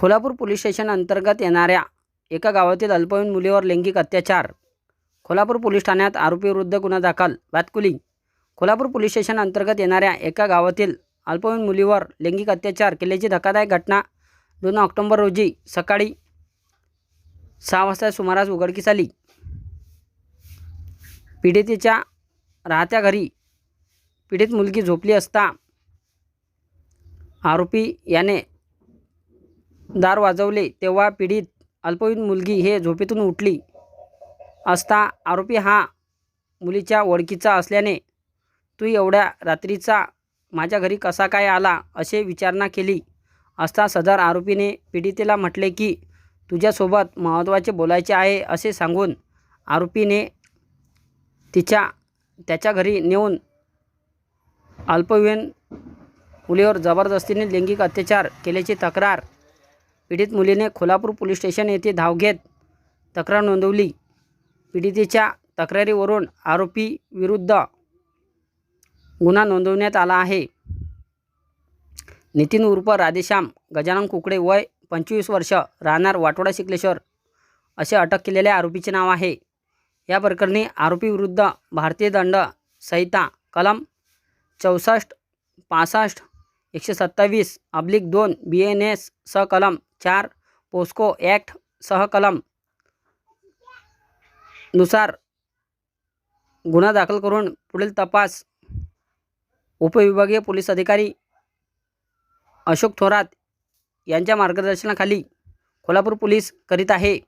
Kolhapur police station अंतर्गत येणाऱ्या एका गावातील अल्पवयीन मुलीवर लैंगिक अत्याचार. कोल्हापूर पोलीस ठाण्यात आरोपीविरुद्ध गुन्हा दाखल बातकुली कोल्हापूर पोलीस स्टेशन अंतर्गत येणाऱ्या एका गावातील अल्पवयीन मुलीवर लैंगिक अत्याचार केल्याची धक्कादायक घटना दोन ऑक्टोंबर रोजी सकाळी सहा वाजता सुमारास उघडकीस आली. पीडितेच्या राहत्या घरी पीडित मुलगी झोपली असता आरोपी याने दार वाजवले तेव्हा पीडित अल्पवयीन मुलगी हे झोपेतून उठली असता आरोपी हा मुलीच्या ओळखीचा असल्याने तू एवढ्या रात्रीचा माझ्या घरी कसा काय आला? असे विचारणा केली असता सदर आरोपीने पीडितेला म्हटले की तुझ्यासोबत महत्त्वाचे बोलायचे आहे असे सांगून आरोपीने तिच्या त्याच्या घरी नेऊन अल्पवयीन मुलीवर जबरदस्तीने लैंगिक अत्याचार केल्याची तक्रार पीडित मुलीने कोल्हापूर पोलीस स्टेशन येथे धाव घेत तक्रार नोंदवली. पीडितेच्या तक्रारीवरून आरोपी विरुद्ध गुन्हा नोंदवण्यात आला आहे. नितीन उर्फ राधेश्याम गजानन कुकडे वय पंचवीस वर्ष राहणार वाटोडा शिकलेश्वर असे अटक केलेल्या आरोपीचे नाव आहे. या प्रकरणी आरोपीविरुद्ध भारतीय दंड संहिता कलम चौसष्ट पासष्ट एकशे सत्तावीस अब्लिक दोन बी एन एस सह कलम चार पोस्को ॲक्ट सह कलमनुसार गुन्हा दाखल करून पुढील तपास. उपविभागीय पोलीस अधिकारी अशोक थोरात यांच्या मार्गदर्शनाखाली कोल्हापूर पोलीस करीत आहे.